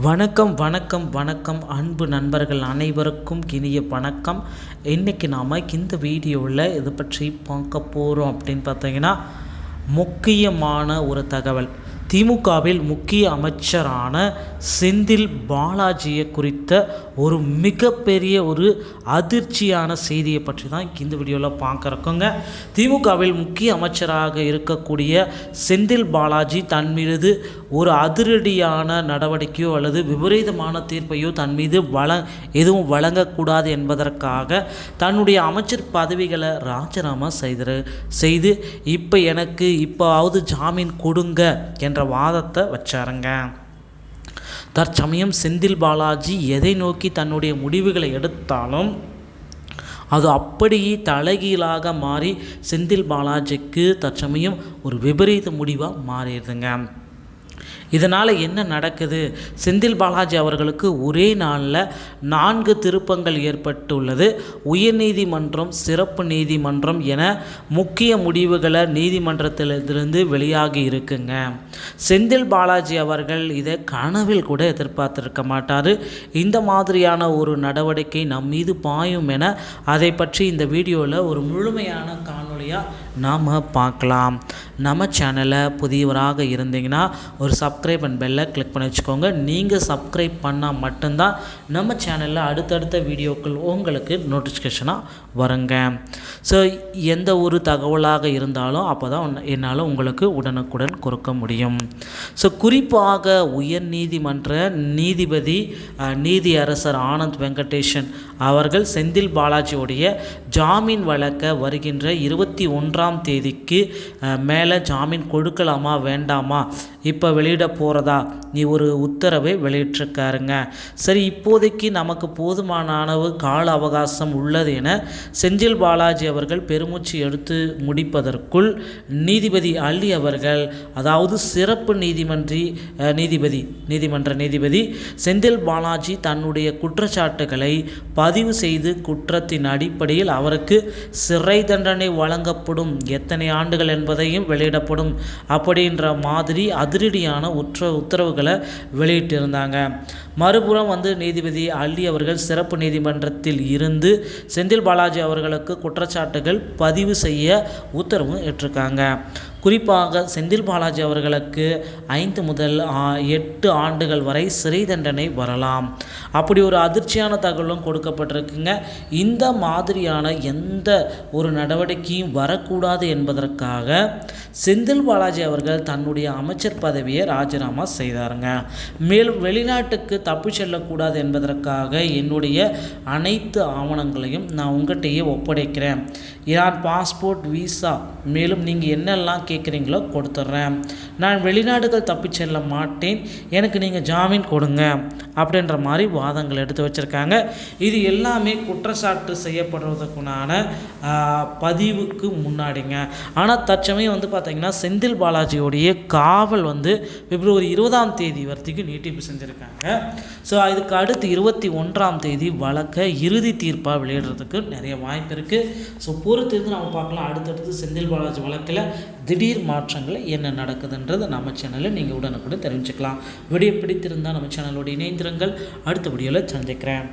வணக்கம் வணக்கம் வணக்கம் அன்பு நண்பர்கள் அனைவருக்கும் இனிய வணக்கம். இன்றைக்கி நாம் இந்த வீடியோவில் இதை பற்றி பார்க்க போகிறோம் அப்படின்னு பார்த்தீங்கன்னா முக்கியமான ஒரு தகவல். திமுகவில் முக்கிய அமைச்சரான செந்தில் பாலாஜியை குறித்த ஒரு மிகப்பெரிய ஒரு அதிர்ச்சியான செய்தியை பற்றி தான் இந்த வீடியோவில் பார்க்குறக்கோங்க. திமுகவில் முக்கிய அமைச்சராக இருக்கக்கூடிய செந்தில் பாலாஜி தன் மீது ஒரு அதிரடியான நடவடிக்கையோ அல்லது விபரீதமான தீர்ப்பையோ தன் மீது வள எதுவும் வழங்கக்கூடாது என்பதற்காக தன்னுடைய அமைச்சர் பதவிகளை ராஜினாமா செய்து செய்து இப்போ எனக்கு இப்போவாவது ஜாமீன் கொடுங்க என்ற வாதத்தை வச்சாருங்க. தற்சமயம் செந்தில் பாலாஜி எதை நோக்கி தன்னுடைய முடிவுகளை எடுத்தாலும் அது அப்படியே தலைகீழாக மாறி செந்தில் பாலாஜிக்கு தற்சமயம் ஒரு விபரீத முடிவாக மாறிடுதுங்க. இதனால் என்ன நடக்குது? செந்தில் பாலாஜி அவர்களுக்கு ஒரே நாளில் நான்கு திருப்பங்கள் ஏற்பட்டுள்ளது. உயர்நீதிமன்றம் சிறப்பு நீதிமன்றம் என முக்கிய முடிவுகளை நீதிமன்றத்திலிருந்து வெளியாகி இருக்குங்க. செந்தில் பாலாஜி அவர்கள் இதை கனவில் கூட எதிர்பார்த்திருக்க மாட்டார். இந்த மாதிரியான ஒரு நடவடிக்கை நம் மீது பாயும் என அதை பற்றி இந்த வீடியோவில் ஒரு முழுமையான காணொலியாக நாம் பார்க்கலாம். நம்ம சேனலை புதியவராக இருந்தீங்கன்னா ஒரு சப்ஸ்கிரைப் அண்ட் பெல்லை கிளிக் பண்ணி வச்சுக்கோங்க. நீங்கள் சப்ஸ்கிரைப் பண்ணால் மட்டும்தான் நம்ம சேனலில் அடுத்தடுத்த வீடியோக்கள் உங்களுக்கு நோட்டிஃபிகேஷனாக வருங்க. ஸோ எந்த ஒரு தகவலாக இருந்தாலும் அப்போ தான் என்னால் உங்களுக்கு உடனுக்குடன் கொடுக்க முடியும். ஸோ குறிப்பாக உயர் நீதிமன்ற நீதிபதி நீதியரசர் ஆனந்த் வெங்கடேஷன் அவர்கள் செந்தில் பாலாஜியோடைய ஜாமீன் வழக்க வருகின்ற இருபத்தி ஒன்றாம் தேதிக்கு மேலே ஜாமீன் கொடுக்கலாமா வேண்டாமா? இப்போ வெளியிட போகிறதா நீ ஒரு உத்தரவை வெளியிட்டிருக்காருங்க. சரி இப்போதைக்கு நமக்கு போதுமான அளவு கால அவகாசம் உள்ளது என செந்தில் பாலாஜி அவர்கள் பெருமூச்சு எடுத்து முடிப்பதற்குள் நீதிபதி அள்ளி அவர்கள் அதாவது சிறப்பு நீதிமன்றி நீதிபதி நீதிமன்ற நீதிபதி செந்தில் பாலாஜி தன்னுடைய குற்றச்சாட்டுகளை பதிவு செய்து குற்றத்தின் அடிப்படையில் அவருக்கு சிறை தண்டனை வழங்கப்படும் எத்தனை ஆண்டுகள் என்பதையும் வெளியிடப்படும். அப்படின்ற மாதிரி அது அதிரடியான உற்ற உத்தரவுகளை வெளியிட்டிருந்தாங்க. மறுபுறம் வந்து நீதிபதி அள்ளி அவர்கள் சிறப்பு நீதிமன்றத்தில் இருந்து செந்தில் பாலாஜி அவர்களுக்கு குற்றச்சாட்டுகள் பதிவு செய்ய உத்தரவு ஏற்றிருக்காங்க குறிப்பாக செந்தில் பாலாஜி அவர்களுக்கு ஐந்து முதல் எட்டு ஆண்டுகள் வரை சிறை தண்டனை வரலாம். அப்படி ஒரு அதிர்ச்சியான தகவலும் கொடுக்கப்பட்டிருக்குங்க. இந்த மாதிரியான எந்த ஒரு நடவடிக்கையும் வரக்கூடாது என்பதற்காக செந்தில் பாலாஜி அவர்கள் தன்னுடைய அமைச்சர் பதவியை ராஜினாமா செய்தாருங்க. மேலும் வெளிநாட்டுக்கு தப்பு செல்லக்கூடாது என்பதற்காக என்னுடைய அனைத்து ஆவணங்களையும் நான் உங்கள்கிட்டயே ஒப்படைக்கிறேன். யார் பாஸ்போர்ட் விசா மேலும் நீங்கள் என்னெல்லாம் கேட்குறீங்களோ கொடுத்துட்றேன். நான் வெளிநாடுகள் தப்பி செல்ல மாட்டேன். எனக்கு நீங்கள் ஜாமீன் கொடுங்க. அப்படின்ற மாதிரி வாதங்கள் எடுத்து வச்சுருக்காங்க. இது எல்லாமே குற்றச்சாட்டு செய்யப்படுறதுக்குண்டான பதிவுக்கு முன்னாடிங்க. ஆனால் தற்சமயம் வந்து பார்த்திங்கன்னா செந்தில் பாலாஜியோடைய காவல் வந்து பிப்ரவரி இருபதாம் தேதி வரைக்கும் நீட்டிப்பு செஞ்சுருக்காங்க. ஸோ இதுக்கு அடுத்து இருபத்தி ஒன்றாம் தேதி வழக்கை இறுதி தீர்ப்பாக வெளியிடுறதுக்கு நிறைய வாய்ப்பு இருக்குது ஸோ பொறுத்து இருந்து நம்ம பார்க்கலாம். அடுத்தடுத்து செந்தில் பாலாஜி வழக்கில் திடீர் மாற்றங்கள் என்ன நடக்குதுன்றது நம்ம சேனலில் நீங்கள் உடனுக்குடன் தெரிஞ்சுக்கலாம். வீடியோ பிடித்திருந்தால் நம்ம சேனலோட இணைந்திருங்கள் அடுத்த வீடியோவில் சந்திக்கிறேன்.